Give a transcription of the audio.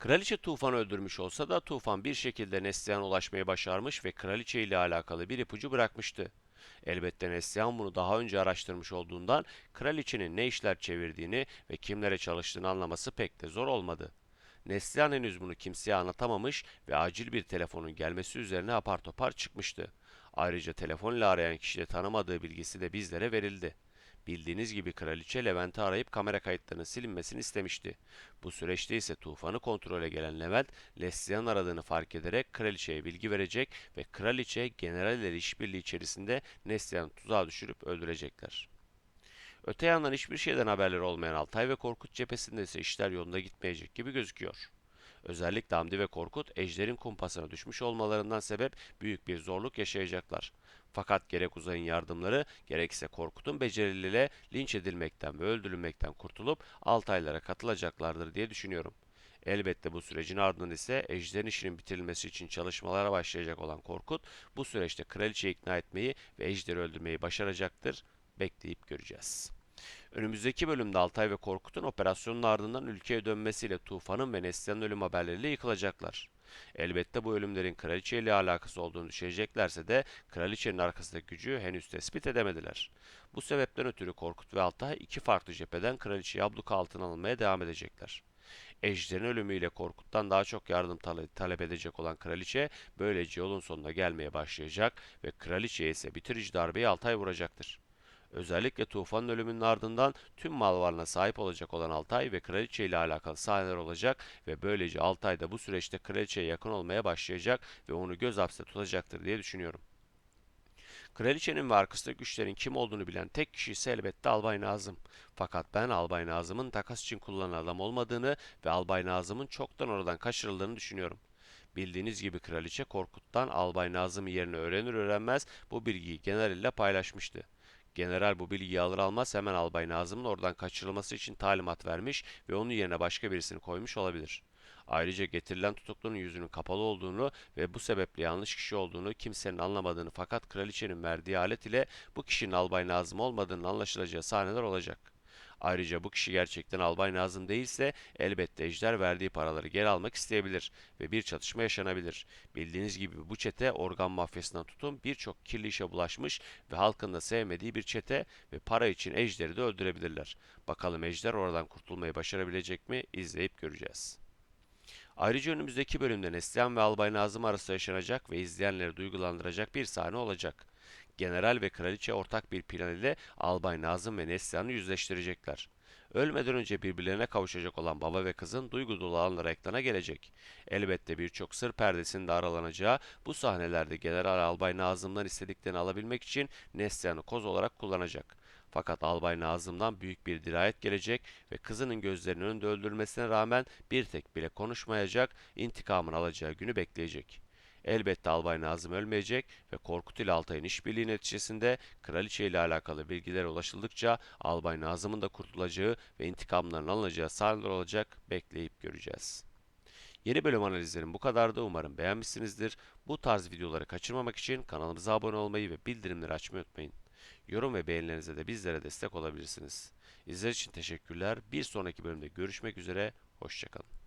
Kraliçe Tufan'ı öldürmüş olsa da Tufan bir şekilde Neslihan'a ulaşmayı başarmış ve kraliçe ile alakalı bir ipucu bırakmıştı. Elbette Neslihan bunu daha önce araştırmış olduğundan kraliçenin ne işler çevirdiğini ve kimlere çalıştığını anlaması pek de zor olmadı. Neslihan henüz bunu kimseye anlatamamış ve acil bir telefonun gelmesi üzerine apar topar çıkmıştı. Ayrıca telefonla arayan kişi tanımadığı bilgisi de bizlere verildi. Bildiğiniz gibi kraliçe Levent'i arayıp kamera kayıtlarının silinmesini istemişti. Bu süreçte ise tufanı kontrole gelen Levent, Leslian aradığını fark ederek kraliçeye bilgi verecek ve kraliçe generaller işbirliği içerisinde Neslihan'ı tuzağa düşürüp öldürecekler. Öte yandan hiçbir şeyden haberleri olmayan Altay ve Korkut cephesinde ise işler yolunda gitmeyecek gibi gözüküyor. Özellikle Hamdi ve Korkut ejderin kumpasına düşmüş olmalarından sebep büyük bir zorluk yaşayacaklar. Fakat gerek Uzay'ın yardımları gerekse Korkut'un becerileriyle linç edilmekten ve öldürülmekten kurtulup Altaylara katılacaklardır diye düşünüyorum. Elbette bu sürecin ardından ise ejderin işinin bitirilmesi için çalışmalara başlayacak olan Korkut bu süreçte kraliçeyi ikna etmeyi ve ejderi öldürmeyi başaracaktır. Bekleyip göreceğiz. Önümüzdeki bölümde Altay ve Korkut'un operasyonun ardından ülkeye dönmesiyle Tufan'ın ve Neslihan'ın ölüm haberleriyle yıkılacaklar. Elbette bu ölümlerin kraliçe ile alakası olduğunu düşüneceklerse de kraliçenin arkasındaki gücü henüz tespit edemediler. Bu sebepten ötürü Korkut ve Altay iki farklı cepheden kraliçeyi abluka altına almaya devam edecekler. Ejder'in ölümüyle Korkut'tan daha çok yardım tale- talep edecek olan kraliçe böylece yolun sonuna gelmeye başlayacak ve kraliçeye ise bitirici darbeyi Altay vuracaktır. Özellikle Tufan'ın ölümünün ardından tüm mal varlığına sahip olacak olan Altay ve kraliçe ile alakalı sahneler olacak ve böylece Altay da bu süreçte kraliçeye yakın olmaya başlayacak ve onu göz hapse tutacaktır diye düşünüyorum. Kraliçenin ve arkasındaki güçlerin kim olduğunu bilen tek kişi ise elbette Albay Nazım. Fakat ben Albay Nazım'ın takas için kullanılan adam olmadığını ve Albay Nazım'ın çoktan oradan kaçırıldığını düşünüyorum. Bildiğiniz gibi kraliçe Korkut'tan Albay Nazım yerini öğrenir öğrenmez bu bilgiyi general ile paylaşmıştı. General bu bilgiyi alır almaz hemen Albay Nazım'ın oradan kaçırılması için talimat vermiş ve onun yerine başka birisini koymuş olabilir. Ayrıca getirilen tutuklunun yüzünün kapalı olduğunu ve bu sebeple yanlış kişi olduğunu kimsenin anlamadığını fakat kraliçenin verdiği alet ile bu kişinin Albay Nazım olmadığının anlaşılacağı sahneler olacak. Ayrıca bu kişi gerçekten Albay Nazım değilse elbette Ejder verdiği paraları geri almak isteyebilir ve bir çatışma yaşanabilir. Bildiğiniz gibi bu çete organ mafyasından tutun birçok kirli işe bulaşmış ve halkın da sevmediği bir çete ve para için Ejder'i de öldürebilirler. Bakalım Ejder oradan kurtulmayı başarabilecek mi? İzleyip göreceğiz. Ayrıca önümüzdeki bölümde Neslihan ve Albay Nazım arasında yaşanacak ve izleyenleri duygulandıracak bir sahne olacak. General ve kraliçe ortak bir plan ile Albay Nazım ve Neslihan'ı yüzleştirecekler. Ölmeden önce birbirlerine kavuşacak olan baba ve kızın duygu dolu anları ekrana gelecek. Elbette birçok sır perdesinin de aralanacağı bu sahnelerde General Albay Nazım'dan istediklerini alabilmek için Neslihan'ı koz olarak kullanacak. Fakat Albay Nazım'dan büyük bir dirayet gelecek ve kızının gözlerinin önünde öldürülmesine rağmen bir tek bile konuşmayacak, intikamını alacağı günü bekleyecek. Elbette Albay Nazım ölmeyecek ve Korkut ile Altay'ın işbirliği neticesinde kraliçe ile alakalı bilgilere ulaşıldıkça Albay Nazım'ın da kurtulacağı ve intikamlarının alınacağı sahneler olacak bekleyip göreceğiz. Yeni bölüm analizlerim bu kadardı. Umarım beğenmişsinizdir. Bu tarz videoları kaçırmamak için kanalımıza abone olmayı ve bildirimleri açmayı unutmayın. Yorum ve beğenilerinize de bizlere destek olabilirsiniz. İzlediğiniz için teşekkürler. Bir sonraki bölümde görüşmek üzere. Hoşçakalın.